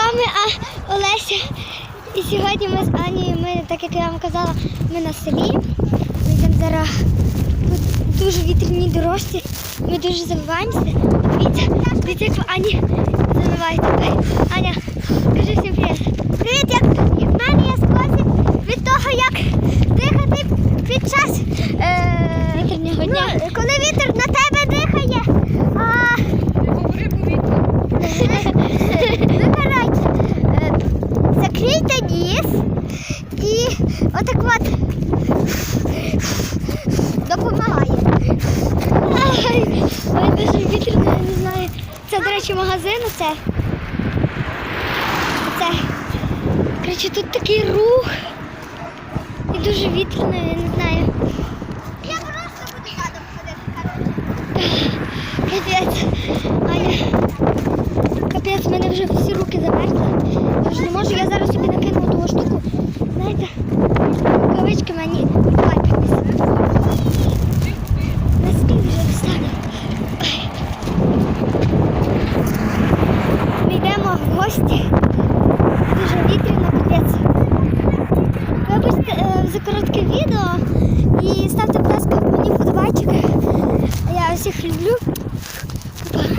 вами а, Олеся. І сьогодні ми з Анією, ми, так як я вам казала, ми на селі. Ми йдемо зараз по дуже вітряній дорожці. Ми дуже завиваємося. Дивіться, дивіться, як Ані завивається. Аня, кажи всім привіт. Привіт, як в мене є спосіб від того, як дихати під час е, вітряного дня. Ну, коли вітер на тебе дихає. А, Ну, коротше, е, закрийте ніс і отак от допомагає. Ай, ой, дуже вітряно, я не знаю. Це, до речі, магазин оце. Оце. Коротше, тут такий рух. І дуже вітряно, я не знаю. Я просто буду задом ходити, Капець. Аня. Капець, в мене вже всі руки замерзли. Я вже не можу, я зараз собі накину ту штуку. Знаєте, рукавички мені відпальпилися. На спів вже встане. Ми йдемо в гості. Дуже вітряно, капець. Вибачте е, за коротке відео і ставте, будь ласка, мені вподобайчики. Я всіх люблю. Па-па.